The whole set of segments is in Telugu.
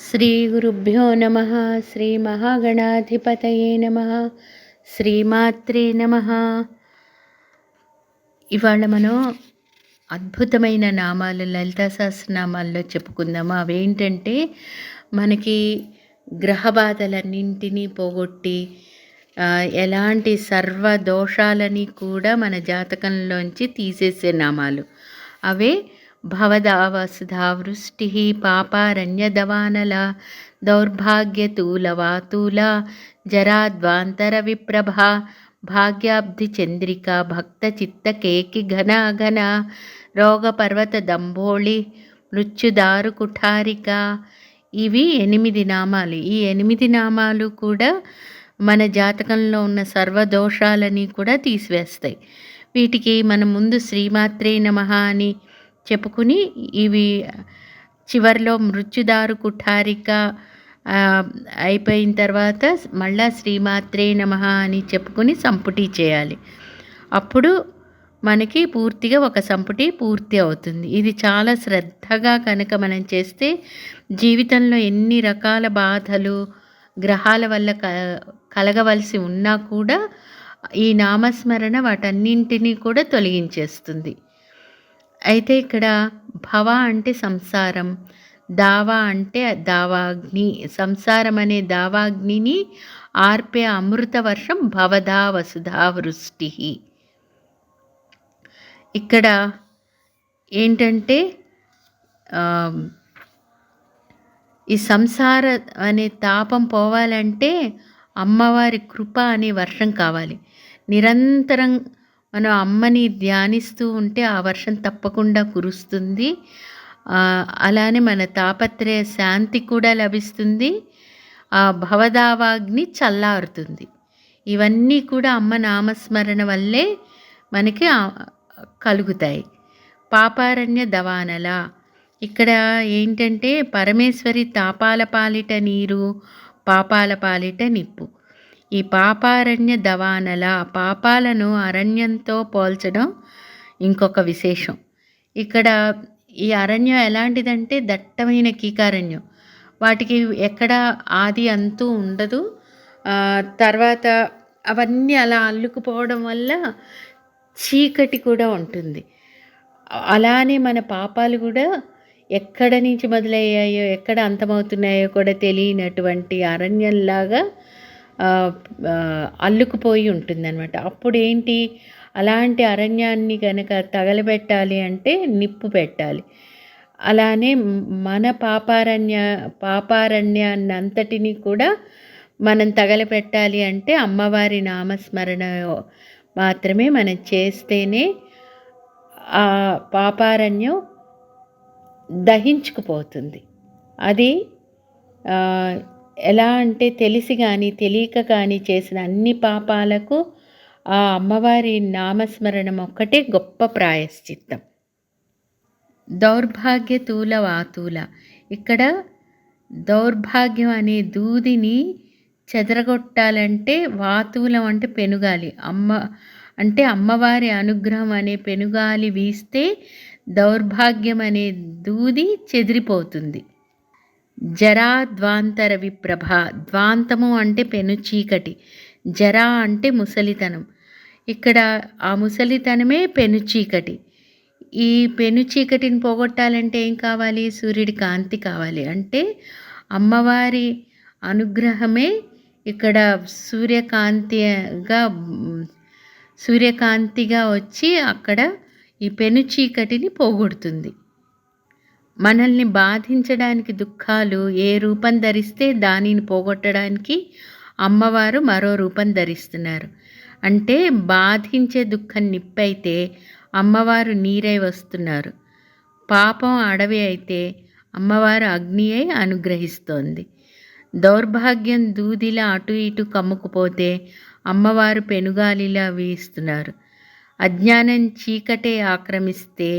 శ్రీగురుభ్యో నమ శ్రీ మహాగణాధిపతయే నమ శ్రీమాత్రే నమ. ఇవాళ మనం అద్భుతమైన నామాలు లలితా సహస్రనామాల్లో చెప్పుకుందాము. అవేంటంటే మనకి గ్రహ బాధలన్నింటినీ పోగొట్టి ఎలాంటి సర్వ దోషాలని కూడా మన జాతకంలోంచి తీసేసే నామాలు. అవే భవదావసుధా వృష్టి పాపారణ్యదవానల దౌర్భాగ్యతూలవాతూల జరాద్వాంతర విప్రభ భాగ్యాబ్ధి చంద్రిక భక్త చిత్త కేకి ఘన ఘన రోగ కుఠారిక ఇవి ఎనిమిది నామాలు. ఈ ఎనిమిది నామాలు కూడా మన జాతకంలో ఉన్న సర్వదోషాలని కూడా తీసివేస్తాయి. వీటికి మన ముందు శ్రీమాత్రే నమః అని చెప్పుకుని ఇవి చివరిలో మృత్యుదారు కుఠారిక అయిపోయిన తర్వాత మళ్ళా శ్రీమాత్రే నమః అని చెప్పుకుని సంపుటి చేయాలి. అప్పుడు మనకి పూర్తిగా ఒక సంపుటి పూర్తి అవుతుంది. ఇది చాలా శ్రద్ధగా కనుక మనం చేస్తే జీవితంలో ఎన్ని రకాల బాధలు గ్రహాల వల్ల క కలగవలసి ఉన్నా కూడా ఈ నామస్మరణ వాటన్నింటినీ కూడా తొలగించేస్తుంది. అయితే ఇక్కడ భవ అంటే సంసారం దావా అంటే దావాగ్ని. సంసారం అనే దావాగ్నిని ఆర్పే అమృత వర్షం భవదా వసుధా వృష్టి. ఇక్కడ ఏంటంటే ఈ సంసార అనే తాపం పోవాలంటే అమ్మవారి కృప అనే వర్షం కావాలి. నిరంతరం మనం అమ్మని ధ్యానిస్తూ ఉంటే ఆ వర్షం తప్పకుండా కురుస్తుంది. అలానే మన తాపత్రయ శాంతి కూడా లభిస్తుంది. ఆ భవదావాగ్ని చల్లారుతుంది. ఇవన్నీ కూడా అమ్మ నామస్మరణ వల్లే మనకి కలుగుతాయి. పాపారణ్య దవానల. ఇక్కడ ఏంటంటే పరమేశ్వరి తాపాల పాలిట నీరు పాపాల పాలిట నిప్పు. ఈ పాపారణ్య దవానల పాపాలను అరణ్యంతో పోల్చడం ఇంకొక విశేషం. ఇక్కడ ఈ అరణ్యం ఎలాంటిదంటే దట్టమైన కీకారణ్యం. వాటికి ఎక్కడ ఆది అంతూ ఉండదు. తర్వాత అవన్నీ అలా అల్లుకుపోవడం వల్ల చీకటి కూడా ఉంటుంది. అలానే మన పాపాలు కూడా ఎక్కడ నుంచి మొదలయ్యాయో ఎక్కడ అంతమవుతున్నాయో కూడా తెలియనటువంటి అరణ్యంలాగా అల్లుకుపోయి ఉంటుందన్నమాట. అప్పుడు ఏంటి? అలాంటి అరణ్యాన్ని కనుక తగలబెట్టాలి అంటే నిప్పు పెట్టాలి. అలానే మన పాపారణ్య పాపారణ్యాన్ని అంతటిని కూడా మనం తగలపెట్టాలి అంటే అమ్మవారి నామస్మరణ మాత్రమే మనం చేస్తేనే ఆ పాపారణ్యం దహించుకుపోతుంది. అది ఎలా అంటే తెలిసి కానీ తెలియక కానీ చేసిన అన్ని పాపాలకు ఆ అమ్మవారి నామస్మరణం ఒక్కటే గొప్ప ప్రాయశ్చిత్తం. దౌర్భాగ్య తూల వాతూల. ఇక్కడ దౌర్భాగ్యం అనే దూదిని చెదరగొట్టాలంటే వాతూలం అంటే పెనుగాలి. అమ్మ అంటే అమ్మవారి అనుగ్రహం అనే పెనుగాలి వీస్తే దౌర్భాగ్యం అనే దూది చెదిరిపోతుంది. జరా ద్వాంతర విప్రభ. ద్వాంతము అంటే పెను చీకటి. జరా అంటే ముసలితనం. ఇక్కడ ఆ ముసలితనమే పెను చీకటి. ఈ పెను చీకటిని పోగొట్టాలంటే ఏం కావాలి? సూర్యుడి కాంతి కావాలి. అంటే అమ్మవారి అనుగ్రహమే ఇక్కడ సూర్యకాంతిగా సూర్యకాంతిగా వచ్చి అక్కడ ఈ పెను చీకటిని పోగొడుతుంది. మనల్ని బాధించడానికి దుఃఖాలు ఏ రూపం ధరిస్తే దానిని పోగొట్టడానికి అమ్మవారు మరో రూపం ధరిస్తున్నారు. అంటే బాధించే దుఃఖం నిప్పైతే అమ్మవారు నీరై వస్తున్నారు. పాపం అడవి అయితే అమ్మవారు అగ్ని అయి అనుగ్రహిస్తోంది. దౌర్భాగ్యం దూదిలా అటు ఇటు కమ్ముకుపోతే అమ్మవారు పెనుగాలిలా వీస్తున్నారు. అజ్ఞానం చీకటే ఆక్రమిస్తే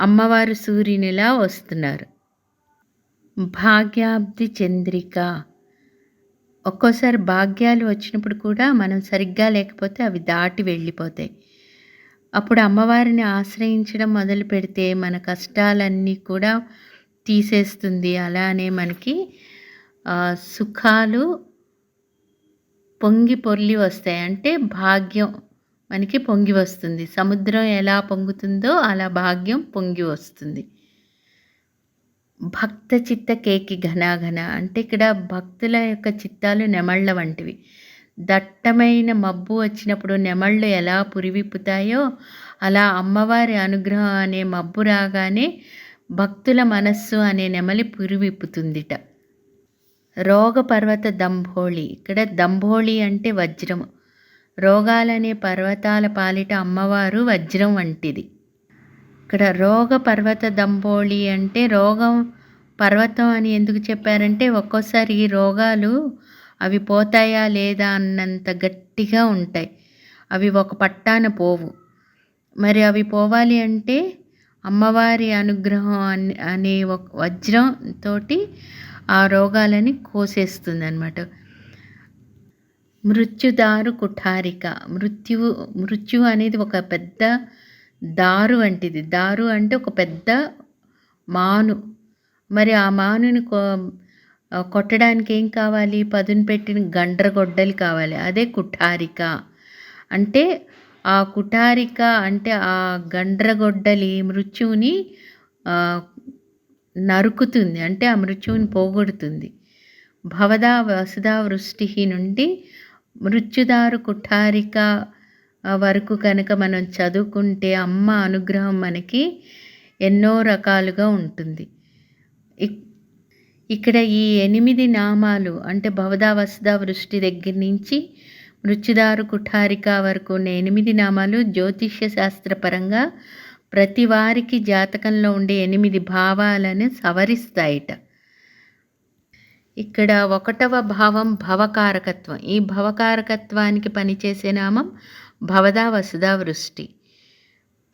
అమ్మవారు సూర్యునిలా వస్తున్నారు. భాగ్యాబ్ది చంద్రిక. ఒక్కోసారి భాగ్యాలు వచ్చినప్పుడు కూడా మనం సరిగ్గా లేకపోతే అవి దాటి వెళ్ళిపోతాయి. అప్పుడు అమ్మవారిని ఆశ్రయించడం మొదలు పెడితే మన కష్టాలన్నీ కూడా తీసేస్తుంది. అలానే మనకి సుఖాలు పొంగి పొర్లి వస్తాయి. అంటే భాగ్యం. మనకి పొంగి వస్తుంది. సముద్రం ఎలా పొంగుతుందో అలా భాగ్యం పొంగి వస్తుంది. భక్త చిత్త కేకి ఘనాఘన అంటే ఇక్కడ భక్తుల యొక్క చిత్తాలు నెమళ్ళ వంటివి. దట్టమైన మబ్బు వచ్చినప్పుడు నెమళ్ళు ఎలా పురివిప్పుతాయో అలా అమ్మవారి అనుగ్రహం అనే మబ్బు రాగానే భక్తుల మనస్సు అనే నెమలి పురివిప్పుతుందిట. రోగ పర్వత దంభోళి. ఇక్కడ దంభోళి అంటే వజ్రము రోగాలనే పర్వతాల పాలిట అమ్మవారు వజ్రం వంటిది. ఇక్కడ రోగ పర్వత దంబోళి అంటే రోగం పర్వతం అని ఎందుకు చెప్పారంటే ఒక్కోసారి రోగాలు అవి పోతాయా లేదా అన్నంత గట్టిగా ఉంటాయి. అవి ఒక పట్టాన పోవు. మరి అవి పోవాలి అంటే అమ్మవారి అనుగ్రహం అనే ఒక వజ్రంతో ఆ రోగాలని కోసేస్తుంది అనమాట మృత్యుదారు కుఠారిక. మృత్యువు మృత్యు అనేది ఒక పెద్ద దారు వంటిది. దారు అంటే ఒక పెద్ద మాను. మరి ఆ మానుని కొట్టడానికి ఏం కావాలి? పదును పెట్టిన గండ్రగొడ్డలు కావాలి. అదే కుఠారిక. అంటే ఆ కుఠారిక అంటే ఆ గండ్రగొడ్డలి మృత్యువుని నరుకుతుంది. అంటే ఆ మృత్యువుని పోగొడుతుంది. భవదా వసుదా వృష్టి నుండి మృత్యుదారు కుఠారిక వరకు కనుక మనం చదువుకుంటే అమ్మ అనుగ్రహం మనకి ఎన్నో రకాలుగా ఉంటుంది. ఇక్కడ ఈ ఎనిమిది నామాలు అంటే భవదా వసద వృష్టి దగ్గర నుంచి మృత్యుదారు కుఠారిక వరకు ఉన్న ఎనిమిది నామాలు జ్యోతిష్య శాస్త్రపరంగా ప్రతి వారికి జాతకంలో ఉండే ఎనిమిది భావాలను సవరిస్తాయిట. ఇక్కడ ఒకటవ భావం భవకారకత్వం. ఈ భవకారకత్వానికి పనిచేసే నామం భవదా వసుదా వృష్టి.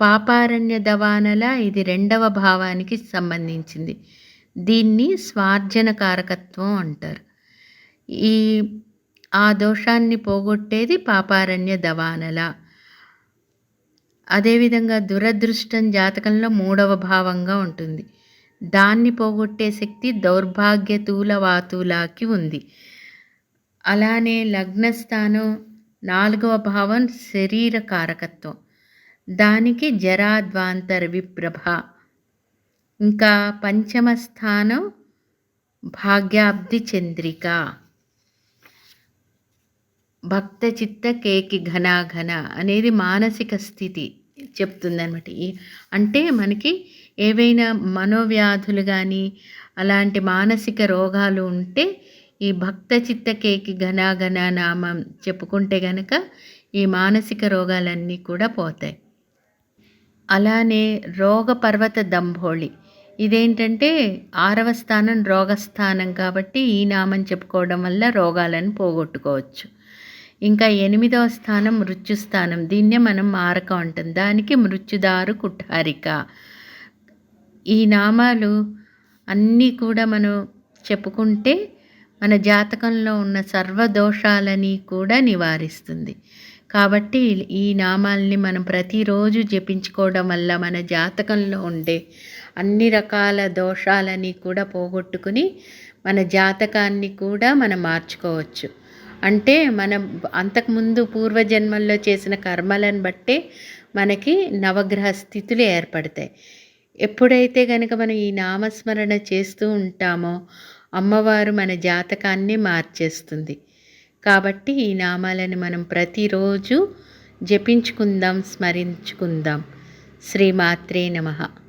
పాపారణ్య దవానల ఇది రెండవ భావానికి సంబంధించింది. దీన్ని స్వార్జన కారకత్వం అంటారు. ఈ ఆ దోషాన్ని పోగొట్టేది పాపారణ్య దవానల. అదేవిధంగా దురదృష్టం జాతకంలో మూడవ భావంగా ఉంటుంది. దాన్ని పోగొట్టే శక్తి దౌర్భాగ్య తూల వాతులాకి ఉంది. అలానే లగ్నస్థానం నాలుగవ భావం శరీర కారకత్వం. దానికి జరాద్వాంతర విప్రభ. ఇంకా పంచమ స్థానం భాగ్యాబ్ది చంద్రిక. భక్త చిత్త కేకి ఘనాఘన అనేది మానసిక స్థితి చెప్తుందనమాట అంటే మనకి ఏవైనా మనోవ్యాధులు కానీ అలాంటి మానసిక రోగాలు ఉంటే ఈ భక్త చిత్తకేకి ఘనాఘన నామం చెప్పుకుంటే గనక ఈ మానసిక రోగాలన్నీ కూడా పోతాయి. అలానే రోగ పర్వత దంభోళి. ఇదేంటంటే ఆరవ స్థానం రోగస్థానం కాబట్టి ఈ నామం చెప్పుకోవడం వల్ల రోగాలను పోగొట్టుకోవచ్చు. ఇంకా ఎనిమిదవ స్థానం మృత్యుస్థానం. దీన్నే మనం మారకం అంటాం. దానికి మృత్యుదారు కుఠారిక ఈ నామాలు అన్నీ కూడా మనం చెప్పుకుంటే మన జాతకంలో ఉన్న సర్వదోషాలని కూడా నివారిస్తుంది. కాబట్టి ఈ నామాల్ని మనం ప్రతిరోజు జపించుకోవడం వల్ల మన జాతకంలో ఉండే అన్ని రకాల దోషాలని కూడా పోగొట్టుకుని మన జాతకాన్ని కూడా మనం మార్చుకోవచ్చు. అంటే మనం అంతకుముందు పూర్వజన్మల్లో చేసిన కర్మలను బట్టే మనకి నవగ్రహ స్థితులు ఏర్పడతాయి. ఎప్పుడైతే కనుక మనం ఈ నామస్మరణ చేస్తూ ఉంటామో అమ్మవారు మన జాతకాన్ని మార్చేస్తుంది. కాబట్టి ఈ నామాలను మనం ప్రతిరోజు జపించుకుందాం స్మరించుకుందాం. శ్రీమాత్రే నమః.